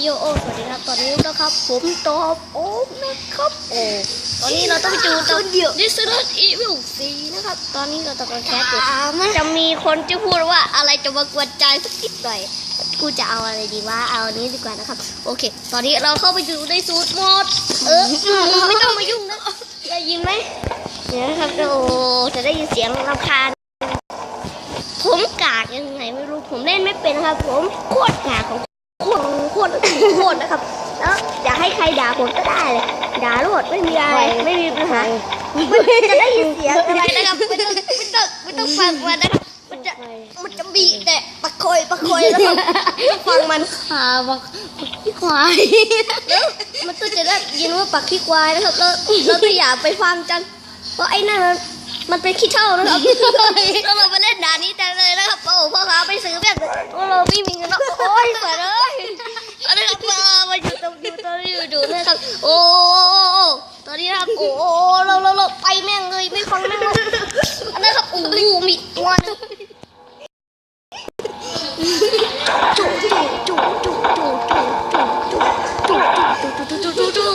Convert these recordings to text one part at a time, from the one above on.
โยโอสวัสดีครับตอนนี้นะครับ ผมตอบโอ้นะครับโอ้ตอนนี้เราต้องไปจูนตัวเดียวดิสเนอีวิลซีนะครับ ตอนนี้เราต้องการแคสอยู่จะมีคนที่พูดว่าอะไรจะมากวนใจสักนิดหน่อยกูจะเอาอะไรดีวะเอาอันนี้ดีกว่านะครับ โอเค ตอนนี้เราเข้าไปอยู่ในสูตรหมดเออไม่ต้องมายุ่งนะได้ยินไหมเดี๋ยวนะครับโอ้จะได้ยินเสียงรำคาญผมกากยังไงไม่รู้ผมเล่นไม่เป็นนะครับ ผมโคตรกากของโคตรโค ตรโคตรนะครับ แล้วอยากให้ใครด่าผมก็ได้เลยด่าโลดไม่มีอะไรไม่มีปัญหาจะได้ยินเสียงอะไรนะครับไม่ต้องไม่ต้องไม่ต้องฟังมันนะครับมันจะมันจะบีแต่ปะโคอยปะโคอยแล้วครับต้องฟังมันขาบักพี่ควายแล้วมันต้องจะได้ยินว่าปักขี้ควายนะครับแล้วเราก็อย่าไปฟังจังเพราะไอ้นั่นมันมันเป็นขี้เท่านะครับแล้วเรามาเล่นด่านนี้จังเลยนะครับโอ้พ่อค้าไปซื้อแบบโอ้เราไม่มีเงินแล้วโอ้ยเปิดเลยอันนี้ครับมามาอยู่ตรงอยู่ตรงอยู่ ดูนะครับโอ้ตอนนี้นะครับโอ้เราเราเราไปแม่งเลยไม่ฟังแม่งเลยอันนั้นครับโอ้มีตัวนึงจู่จู่จู่จู่จู่จู่จู่จู่จู่จู่จู่จู่จู่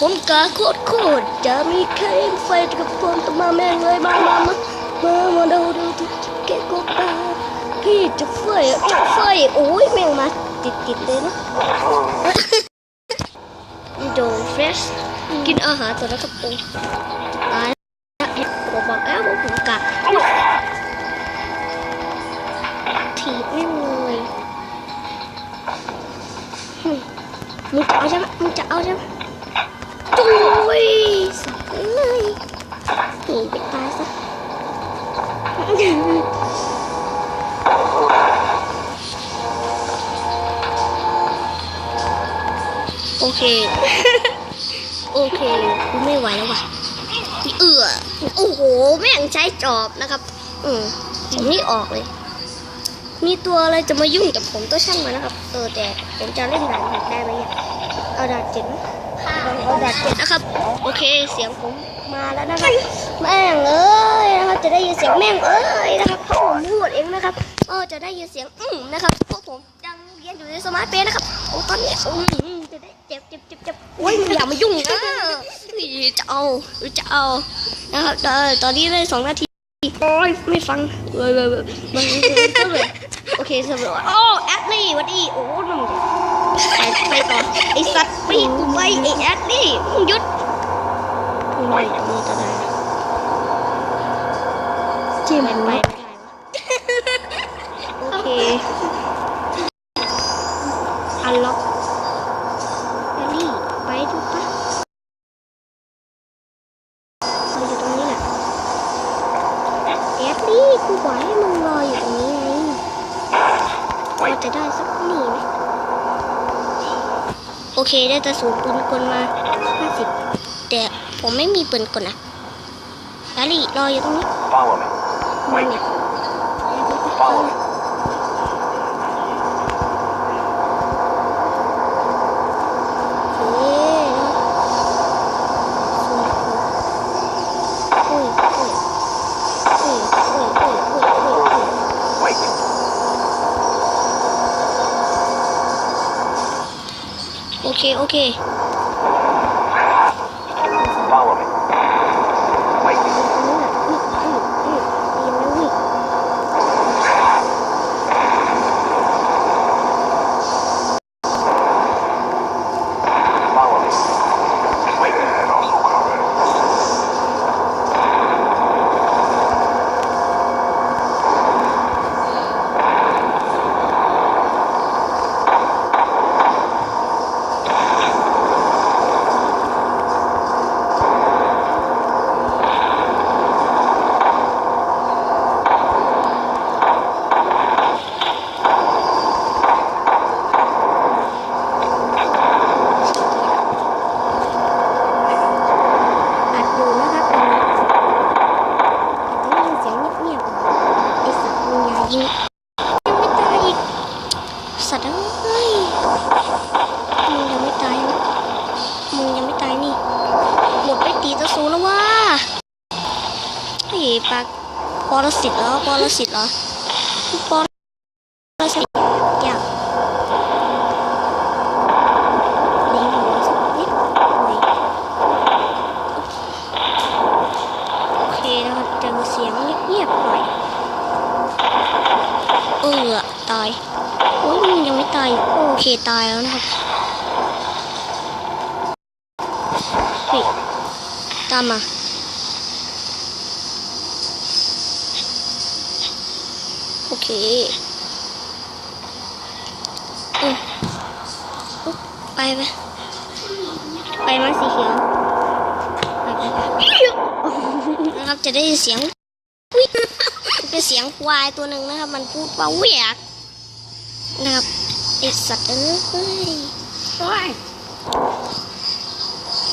ผมกาโคตรโคตรจะมีใครไฟกับผมต้องมาแม่งเลยมามามามามาดูดูดูเกะกบตาพี่จะไฟจะไฟโอ้ยแม่งมาติดติดเลยนะ โดเฟรชกินอาหารตัวนั้นกับปูตายผมบอกแล้วว่าผมกะถีบแม่งเลยหึมึงจะเอาใช่ไหมมึงจะเอาใช่ไหมจุ้ยสับเลยหนีไปตายซะโอเค โอเคกูไม่ไหวแล้วว่ะเอือโอ้โห แม่งใช้จอบนะครับ อืมผมนี่ออกเลย มีตัวอะไรจะมายุ่งกับผมก็ช่างมันนะครับ เออแต่ผมจะเล่นด่านหัดได้ไหมเนี่ยเอาด่านเจ็ดไหมเอาด่านเจ็ดนะครับ โอเคเสียงผมมาแล้วนะครับ แม่งเอ้ยนะครับจะได้ยินเสียงแม่งเอ้ยนะครับเพราะผมพูดเองนะครับเออจะได้ยินเสียงอืมนะครับเพราะผมยังเรียนอยู่ในสมาร์ทเปนะครับโอ้ตอนนี้อืมจะได้เจ็บเจ็บเจ็บเจ็บ โอ้ยมึงอย่ามายุ่งนะจะเอาจะเอานะครับเออตอนนี้ได้สองนาทีโอ้ยไม่ฟังเว้ยเว้ยเว้ยมันก็เลยโอเคสำหรับโอ้แอดลี่วันดีโอ้หนุ่มไปไปต่อไอสัตว์ไปกูไปไอแอดลี่มึงหยุดมึงไม่มึงจะได้จิ้มไปไป ไม่ ไม่ได้วะโอเคอันล็อกแอดลี่ไปถูกปะเราอยู่ตรงนี้แหละ แอดลี่กูบอกให้มึงรออยู่ตรงนี้ไงเราจะได้สักหนีไหมโอเคได้แต่สูงปืนกลมาห้าสิบแต่ผมไม่มีปืนกลนะแอดลี่รออยู่ตรงนี้ Follow me. มันเนี่ย Follow me. okay, okay. ยังไม่ตายอีกสัตว์เอ้ยมึงยังไม่ตายนะมึงยังไม่ตายนี่หมดไปตีตะซูแล้วว่าเฮ้ยปากปรสิตเหรอปรสิตเหรอปรสิตอยากเสียงเงียบๆหน่อย เออตายโอ้ยมันยังไม่ตายโอเคตายแล้วนะครับเฮ้ตามมาโอเคอือไปไปไปมาสีเขียวไปนะครับจะได้เสียง เป็นเสียงควายตัวหนึ่งนะครับ มันพูดว่าเวียกนะครับไอสัตว์เอ้ยโอ้ย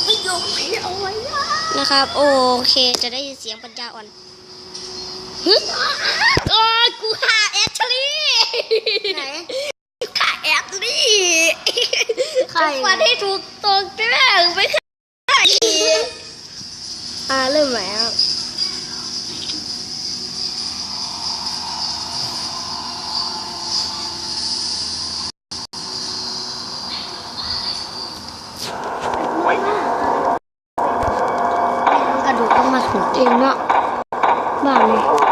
ไม่ยอมไม่เอาไว้นะนะครับ โอเค จะได้ยินเสียงปัญญาอ่อนฮึโอ้ยกูฆ่าแอชลีไหนฆ่าแอชลีใครฟันให้ถูกตรงแป้งไปฆ่าอีกอ่าเริ่มใหม่ครับ Wait. กระ ดูต้องมาถูกเองเนาะบ้าเลย